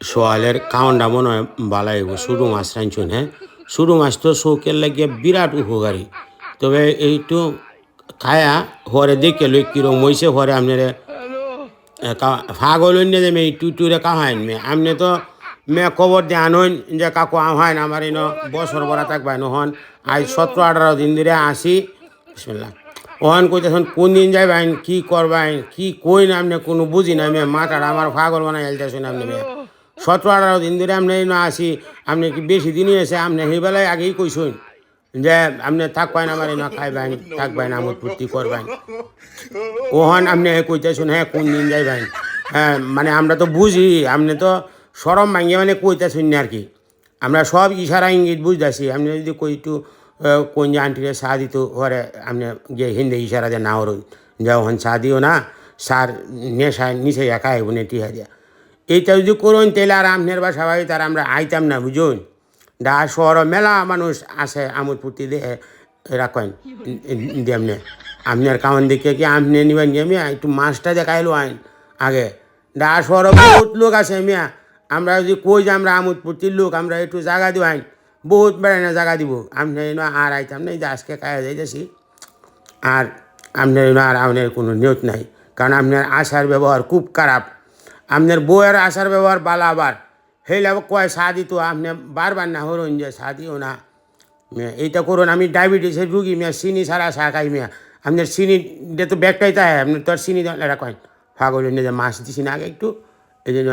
সোয়ালের কাউন্ডা মনে হয় বালাই সুরু মাছ রাঁধছুন হ্যাঁ? শুরু মাছ তো শৌকের লাগিয়ে বিরাট উপকারী। তবে এইটু খায়া হরে দেখে লই, কিরম মইছে হরে আপনার ফাগল অন্য যে মে টু টুরে কাহাইন মে আপনি তো মে খবর দিয়ে আনইন যে কাকু আহাইন আমার ইন বছর বড়া থাকবাই নহন আজ সতেরো আঠারো দিন ধরে আসি। বিসমিল্লাহ। ওহান কইতেছেন, কোন দিন যাইবেন কি করবেন কি কই না আপনি কোনো বুঝি না মে মাথাটা আমার ফাগল বানাই হেলতেছেন আপনি মে সতেরো আঠারো দিন ধরে আপনি না আসি আপনি কি বেশি দিনই এসে আপনি সেই বেলায় আগেই কইসুন যে আপনি থাকবেন আমার না খাইবেন থাকবেন আমোদ ফুর্তি করবেন ওহান আপনি কইতেছেন হ্যাঁ কোন দিন যাইবেন হ্যাঁ মানে আমরা তো বুঝি আপনি তো সরম ভাঙিয়ে মানে কইতেছেন না আর কি আমরা সব ইশারা ইঙ্গিত বুঝতেছি আপনি যদি কই একটু কোন যে আন্টিরে চা দিত, ওরে আপনি যে হিন্দি ইশারা যে না ওরুন যে ওখান চা দিও না সার নেশা নিচে একা হইব না টিহা দিয়া। এইটা যদি করুন, তাহলে আর আপনার বাসা বাড়ি তার আমরা আইতাম না, বুঝুন? ডা শহর মেলা মানুষ আসে আমোদ ফুর্তি দিয়ে রাখেন দেমনে আপনার কামন দেখে কি আপনি নিবেন মিয়া? একটু মাছটা দেখাইলো আইন, আগে। ডা শহর বহুত লোক আছে মিয়া। আমরা যদি কই যে আমরা আমোদ ফুর্তির লোক, আমরা একটু জায়গা দিব আইন। বহুত বেড়ায় না জায়গা দিব। আপনি আর আইতাম না, এই যে আজকে কায়া যাইতেছি। আর আপনার আর আপনার কোনো নিয়ত নাই। কারণ আপনার আশার ব্যবহার খুব খারাপ। আপনার বউয়ের আশার ব্যবহার বালা আবার। হেলে কয়, সাদি তো আপনি বারবার না হরুন যে সাদিও না। মিয়া এইটা করুন, আমি ডায়াবেটিসের রুগী মিয়া চিনি ছাড়া চা খাই মিয়া আপনার চিনি তো ব্যাগটাই তাই আপনার তোর চিনি এটা কয়েন ফাগল যে মাছ দিছি না আগে একটু। এই জন্য।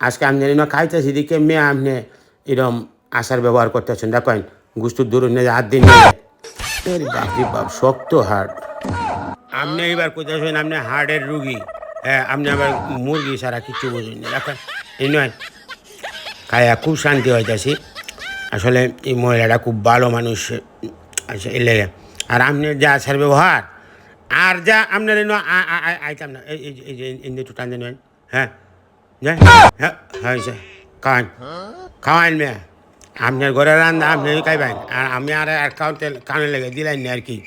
আজকে আপনি এনে খাইতেছি দেখে মেয়ে আপনি এরকম আশার ব্যবহার করতেছেন। দেখেন গুস্তুর দূর নিয়ে হাত দিন শক্ত হার্ট আপনি এবার কোথাছেন আপনি হার্টের রুগী। আপনি আবার মুরগি ছাড়া কিচ্ছু বুঝুন না। দেখেন এই নয়, খায়া খুব শান্তি হইতেছি। আসলে এই মহিলাটা খুব ভালো মানুষ আচ্ছা এলে আর আপনার যা আসার ব্যবহার, আর যা আপনার আ- আইতাম না। এই, এই- এই যে টান দেন হ্যাঁ হ্যাঁ খাওয়ান খাওয়ান মেয়ে। আপনার ঘরে রান্না, আপনি খাইবেন। আর আমি আর আর কাউতে কানে লেগে দিলেন আর কি।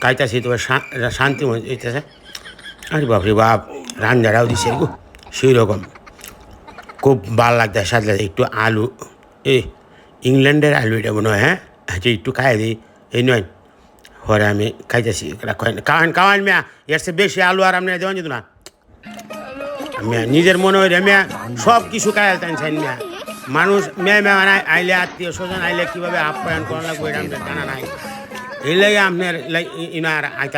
খাইতেছি তো শা- শান্তি হইতেছে। আরে বাপরে বাপ, রান্নাটাও দিছে গো সেই রকম খুব ভালো লাগতে সাথে একটু আলু। এ, ইংল্যান্ডের আলু এটা মনে হয় হ্যাঁ? আচ্ছা একটু খাই দিই। এই নয় হরে আমি খাইতেছি। খাওয়ান খাওয়ান মিয়া, এর চেয়ে বেশি আলু আর আপনি দেওয়া যেত না। মিয়া, নিজের মনে হয় মিয়া, সব কিছু খাইল টানছেন মিয়া। মানুষ, মেয়ে মেয়ে আনায় আইলে আত্মীয় স্বজন আইলে কীভাবে আপ্যায়ন করা লাগবে এটা জানা নাই।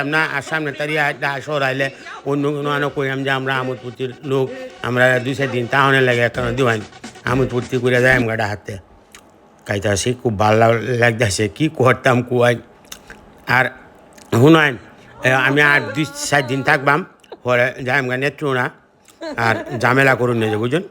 না আর সামনে তারিয়া শহর আইলে কোনো আনো কইলাম যে আমরা আমোদপুর্তির লোক আমরা দুই চার দিন তাহলে লাগে একটা দিওয়ান আমোদপুর্তি করে যাই আমগাটা হাতে খাইতে আসি খুব ভালো লাগতেছে কি করতাম কুয়াই আর শুনাইন আমি আর দুই চার দিন থাকবাম পরে যাই আমগা নেত্রুনা আর ঝামেলা করুন না যে বুঝুন